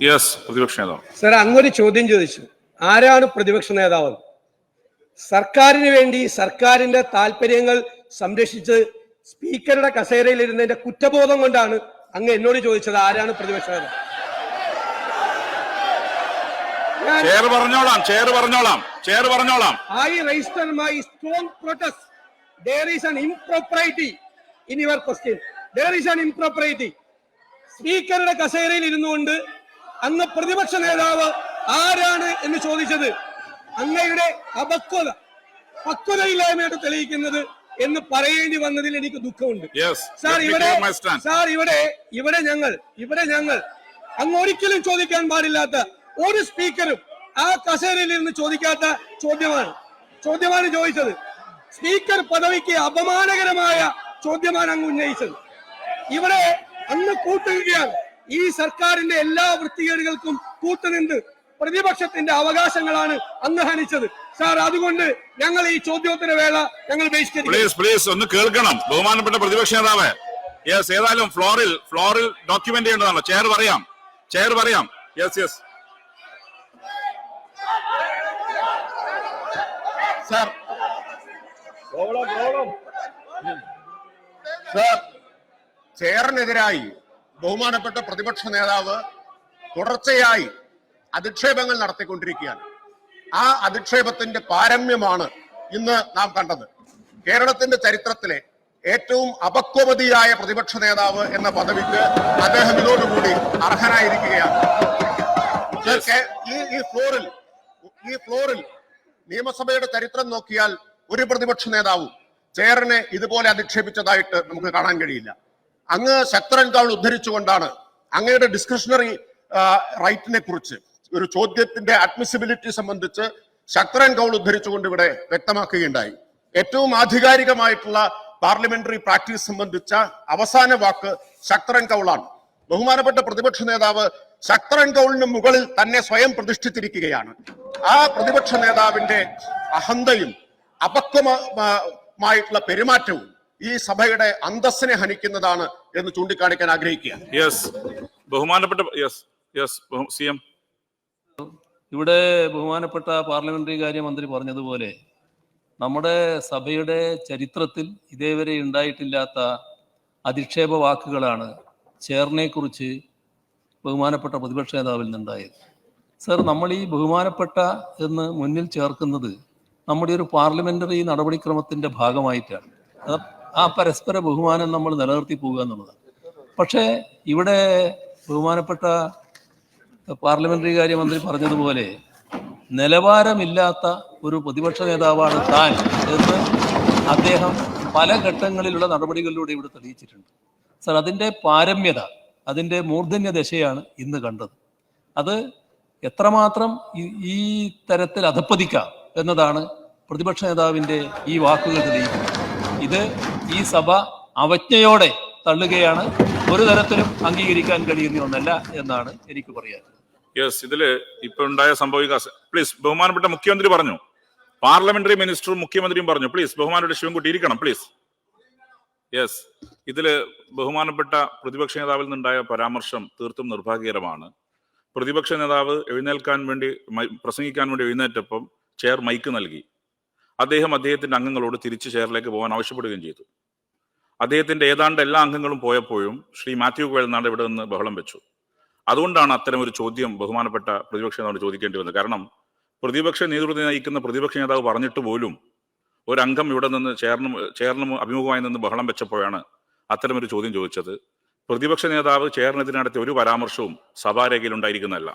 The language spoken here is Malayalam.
യെസ് പ്രതിപക്ഷ നേതാവ് സർ അങ്ങൊരു ചോദ്യം ചോദിച്ചു ആരാണ് പ്രതിപക്ഷ നേതാവ് സർക്കാരിന് വേണ്ടി സർക്കാരിന്റെ താല്പര്യങ്ങൾ സംരക്ഷിച്ച് സ്പീക്കറുടെ കസേരയിൽ ഇരുന്നതിന്റെ കുറ്റബോധം കൊണ്ടാണ് അങ്ങ് എന്നോട് ചോദിച്ചത് ആരാണ് പ്രതിപക്ഷ നേതാവ് ചെയർ പറഞ്ഞോളാം ചെയർ പറഞ്ഞോളാം ചെയർ പറഞ്ഞോളാം I register my strong protest. There is an impropriety in your question. There is an impropriety. സ്പീക്കറുടെ കസേരയിൽ ഇരുന്നുകൊണ്ട് അങ്ങ് പ്രതിപക്ഷ നേതാവ് ആരാണ് എന്ന് ചോദിച്ചത് അങ്ങയുടെ അപക്വത പക്വതയില്ലായ്മയായിട്ട് തെളിയിക്കുന്നത് എന്ന് പറയേണ്ടി വന്നതിൽ എനിക്ക് ദുഃഖമുണ്ട്. സാർ ഇവിടെ സാർ ഇവിടെ ഇവിടെ ഞങ്ങൾ ഇവിടെ ഞങ്ങൾ അങ്ങ് ഒരിക്കലും ചോദിക്കാൻ പാടില്ലാത്ത ഒരു സ്പീക്കറും ആ കസേരയിൽ ഇരുന്ന് ചോദിക്കാത്ത ചോദ്യമാണ്. ചോദ്യമാണ് ചോദിച്ചത്. സ്പീക്കർ പദവിക്ക് അപമാനകരമായ ചോദ്യമാണ് അങ്ങ് ഉന്നയിച്ചത്. ഇവിടെ അന്ന് കൂട്ടുകയാണ്. ഈ സർക്കാരിന്റെ എല്ലാ വൃത്തികേടുകൾക്കും കൂട്ടുനിന്ന് പ്രതിപക്ഷത്തിന്റെ അവകാശങ്ങളാണ് അന്ന് ഹനിച്ചത്. സാർ അതുകൊണ്ട് ഞങ്ങൾ ഈ ചോദ്യോത്തര വേള ഞങ്ങൾ പ്ലീസ് പ്ലീസ് ഒന്ന് കേൾക്കണം. ബഹുമാനപ്പെട്ട പ്രതിപക്ഷ നേതാവ്. യെസ് ഏതായാലും ഫ്ലോറിൽ ഫ്ലോറിൽ ഡോക്യുമെന്റ് ചെയ്യേണ്ടതാണ്. ചെയർ പറയാം. ചെയർ പറയാം. യെസ് യെസ് സാർ സാർ ചെയറിനെതിരായി ബഹുമാനപ്പെട്ട പ്രതിപക്ഷ നേതാവ് തുടർച്ചയായി അധിക്ഷേപങ്ങൾ നടത്തിക്കൊണ്ടിരിക്കുകയാണ്. ആ അധിക്ഷേപത്തിന്റെ പാരമ്യമാണ് ഇന്ന് നാം കണ്ടത്. കേരളത്തിന്റെ ചരിത്രത്തിലെ ഏറ്റവും അപക്വമതിയായ പ്രതിപക്ഷ നേതാവ് എന്ന പദവിക്ക് അദ്ദേഹം ഇതോടുകൂടി അർഹനായിരിക്കുകയാണ്. ഈ ഈ ഫ്ലോറിൽ ഈ ഫ്ലോറിൽ നിയമസഭയുടെ ചരിത്രം നോക്കിയാൽ ഒരു പ്രതിപക്ഷ നേതാവും ചെയറിനെ ഇതുപോലെ അധിക്ഷേപിച്ചതായിട്ട് നമുക്ക് കാണാൻ കഴിയില്ല. അങ്ങ് ശക്തരൻ കൗൾ ഉദ്ധരിച്ചുകൊണ്ടാണ് അങ്ങയുടെ ഡിസ്ക്രിഷണറി റൈറ്റിനെ കുറിച്ച് ഒരു ചോദ്യത്തിന്റെ അഡ്മിസിബിലിറ്റി സംബന്ധിച്ച് ശക്തരൻ കൗൾ ഉദ്ധരിച്ചുകൊണ്ട് ഇവിടെ വ്യക്തമാക്കുകയുണ്ടായി. ഏറ്റവും ആധികാരികമായിട്ടുള്ള പാർലമെന്ററി പ്രാക്ടീസ് സംബന്ധിച്ച അവസാന വാക്ക് ശക്തരൻ കൗളാണ്. ബഹുമാനപ്പെട്ട പ്രതിപക്ഷ നേതാവ് ശക്തരൻ കൗളിന് മുകളിൽ തന്നെ സ്വയം പ്രതിഷ്ഠിച്ചിരിക്കുകയാണ്. ആ പ്രതിപക്ഷ നേതാവിന്റെ അഹന്തയും അപക്വമായിട്ടുള്ള പെരുമാറ്റവും ഈ സഭയുടെ അന്തസ്സിനെ ഹനിക്കുന്നതാണ് എന്ന് ചൂണ്ടിക്കാണിക്കാൻ ആഗ്രഹിക്കുക. യെസ് ബഹുമാനപ്പെട്ട യെസ് യെസ് സി എം ഇവിടെ ബഹുമാനപ്പെട്ട പാർലമെന്ററി കാര്യ മന്ത്രി പറഞ്ഞതുപോലെ നമ്മുടെ സഭയുടെ ചരിത്രത്തിൽ ഇതേവരെ ഉണ്ടായിട്ടില്ലാത്ത അധിക്ഷേപ വാക്കുകളാണ് ചേർനെക്കുറിച്ച് കുറിച്ച് ബഹുമാനപ്പെട്ട പ്രതിപക്ഷ നേതാവിൽ നിന്നുണ്ടായത്. സർ നമ്മൾ ഈ ബഹുമാനപ്പെട്ട എന്ന് മുന്നിൽ ചേർക്കുന്നത് നമ്മുടെ ഒരു പാർലമെന്ററി നടപടിക്രമത്തിന്റെ ഭാഗമായിട്ടാണ്. ആ പരസ്പര ബഹുമാനം നമ്മൾ നിലനിർത്തി പോകുക എന്നുള്ളതാണ്. പക്ഷേ ഇവിടെ ബഹുമാനപ്പെട്ട പാർലമെന്ററി കാര്യമന്ത്രി പറഞ്ഞതുപോലെ നിലവാരമില്ലാത്ത ഒരു പ്രതിപക്ഷ നേതാവാണ് താൻ എന്ന് അദ്ദേഹം പല ഘട്ടങ്ങളിലുള്ള നടപടികളിലൂടെ ഇവിടെ തെളിയിച്ചിട്ടുണ്ട്. സർ അതിന്റെ പാരമ്യത അതിന്റെ മൂർധന്യ ദശയാണ് ഇന്ന് കണ്ടത്. അത് എത്രമാത്രം ഈ തരത്തിൽ അധപ്പതിക്കാം എന്നതാണ് പ്രതിപക്ഷ നേതാവിന്റെ ഈ വാക്കുകൾ തെളിയിക്കുന്നത്. ഇത് ഈ സഭ അവജ്ഞയോടെ തള്ളുകയാണ്. ഒരു തരത്തിലും അംഗീകരിക്കാൻ കഴിയുന്ന ഒന്നല്ല എന്നാണ് എനിക്ക് പറയാൻ യെസ് ഇതിൽ ഇപ്പൊ ഉണ്ടായ സംഭവിക പ്ലീസ് ബഹുമാനപ്പെട്ട മുഖ്യമന്ത്രി പറഞ്ഞു. പാർലമെന്ററി മിനിസ്റ്ററും മുഖ്യമന്ത്രിയും പറഞ്ഞു. പ്ലീസ് ബഹുമാനപ്പെട്ട ശിവൻകുട്ടി ഇരിക്കണം പ്ലീസ് യെസ് ഇതിൽ ബഹുമാനപ്പെട്ട പ്രതിപക്ഷ നേതാവിൽ നിന്നുണ്ടായ പരാമർശം തീർത്തും നിർഭാഗ്യകരമാണ്. പ്രതിപക്ഷ നേതാവ് എഴുന്നേൽക്കാൻ വേണ്ടി പ്രസംഗിക്കാൻ വേണ്ടി എഴുന്നേറ്റപ്പം ചെയർ മൈക്ക് നൽകി. അദ്ദേഹം അദ്ദേഹത്തിന്റെ അംഗങ്ങളോട് തിരിച്ചു ചെയറിലേക്ക് പോകാൻ ആവശ്യപ്പെടുകയും ചെയ്തു. അദ്ദേഹത്തിന്റെ ഏതാണ്ട് എല്ലാ അംഗങ്ങളും പോയപ്പോഴും ശ്രീ മാത്യു കുഴൽനാട് ഇവിടെ നിന്ന് ബഹളം വെച്ചു. അതുകൊണ്ടാണ് അത്തരം ഒരു ചോദ്യം ബഹുമാനപ്പെട്ട പ്രതിപക്ഷ നേതാവ് ചോദിക്കേണ്ടി വന്നത്. കാരണം പ്രതിപക്ഷ നേതൃത്വം നയിക്കുന്ന പ്രതിപക്ഷ നേതാവ് പറഞ്ഞിട്ട് പോലും ഒരംഗം ഇവിടെ നിന്ന് ചേർന്ന് ചേർന്ന് അഭിമുഖമായി നിന്ന് ബഹളം വെച്ചപ്പോഴാണ് അത്തരം ഒരു ചോദ്യം ചോദിച്ചത്. പ്രതിപക്ഷ നേതാവ് ചേർന്നതിന് നടത്തിയ ഒരു പരാമർശവും സഭാരേഖയിൽ ഉണ്ടായിരിക്കുന്നതല്ല.